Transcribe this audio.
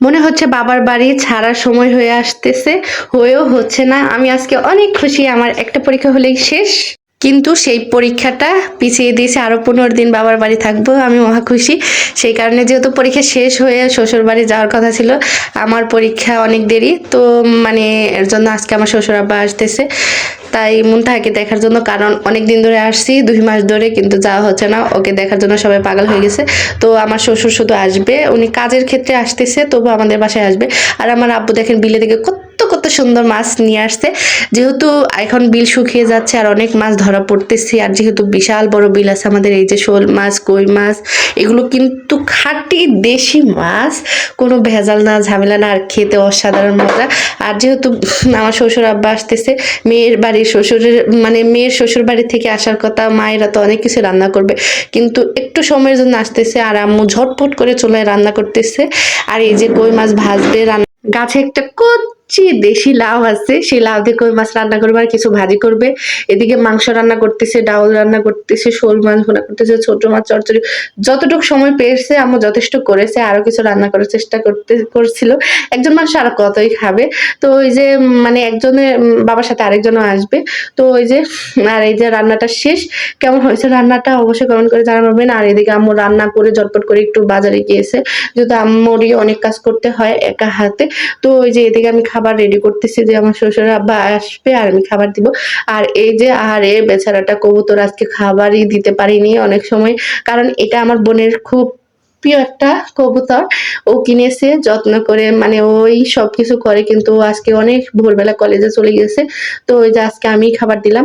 মনে হচ্ছে বাবার বাড়ি ছাড়ার সময় হয়ে আসতেছে, হয়েও হচ্ছে না। আমি আজকে অনেক খুশি, আমার একটা পরীক্ষা হলেই শেষ। কিন্তু সেই পরীক্ষাটা পিছিয়ে দিয়েছে আরও পনেরো দিন বাবার বাড়ি থাকব, আমি মহা খুশি। সেই কারণে যেহেতু পরীক্ষা শেষ হয়ে শ্বশুর বাড়ি যাওয়ার কথা ছিল, আমার পরীক্ষা অনেক দেরি। তো মানে এর জন্য আজকে আমার শ্বশুর আব্বা আসতেছে। তাই মুনতাহাকে দেখার জন্য, কারণ অনেক দিন ধরে আসছি, দুই মাস ধরে কিন্তু যাওয়া হচ্ছে না। ওকে দেখার জন্য সবাই পাগল হয়ে গেছে। তো আমার শ্বশুর শুধু আসবে, উনি কাজের ক্ষেত্রে আসতেছে তবু আমাদের বাসায় আসবে। আর আমার আব্বু দেখেন বিলে থেকে কত কত সুন্দর মাছ নিয়ে আসছে। যেহেতু এখন বিল শুকিয়ে যাচ্ছে আর অনেক মাছ ধরা পড়তেছে, আর যেহেতু বিশাল বড় বিল আছে আমাদের, এই যে শোল মাছ কই মাছ, এগুলো কিন্তু খাঁটি দেশি মাছ, কোনো ভেজাল না, ঝামেলা না, আর খেতে অসাধারণ মজা। আর যেহেতু আমার শ্বশুর আব্বা আসতেছে, মেয়ের বাড়ির শ্বশুরের মানে মেয়ের শ্বশুর বাড়ি থেকে আসার কথা, মায়েরা তো অনেক কিছু রান্না করবে, কিন্তু একটু সময়ের জন্য আসতেছে আর আম্মু ঝটপট করে চলে রান্না করতেছে। আর এই যে কই মাছ ভাজবে, রান্না গাছে একটা কচি দেশি লাউ আছে, সেই লাউ দিয়ে কই মাছ রান্না করবে আর কিছু ভাজি করবে। এদিকে মাংস রান্না করতেছে, ডাউল রান্না করতেছে, শোল মাছ ভুনা করতেছে, ছোট মাছ, চচ্চড়ি। যতটুকু সময় পেয়েছে আমার যথেষ্ট করেছে, আরও কিছু রান্না করার চেষ্টা করতে, করছিল। একজন মানুষ আর কতই খাবে? তো ওই যে মানে একজনের বাবার সাথে আরেকজনও আসবে। তো ওই যে, আর এই যে রান্নাটা শেষ। কেমন হয়েছে রান্নাটা? অবশ্যই কমেন্ট করে জানাবেন। আর এদিকে আম্মু রান্না করে, ঝটপট করে একটু বাজারে গিয়েছে। যেহেতু আম্মুরই অনেক কাজ করতে হয় একা হাতে। তো ওই যে, এদিকে আমি খাবার রেডি করতেছি যে আমার শ্বশুর আব্বা আসবে আর আমি খাবার দিব। আর এই যে আর এ বেচারাটা কবুতর আজকে খাবারই দিতে পারিনি অনেক সময়। কারণ এটা আমার বোনের খুব প্রিয় একটা কবুতর। ও কিনেছে, যত্ন করে মানে ওই সব কিছু করে, কিন্তু আজকে অনেক ভোরবেলা কলেজে চলে গেছে তো ওই যে আজকে আমি খাবার দিলাম।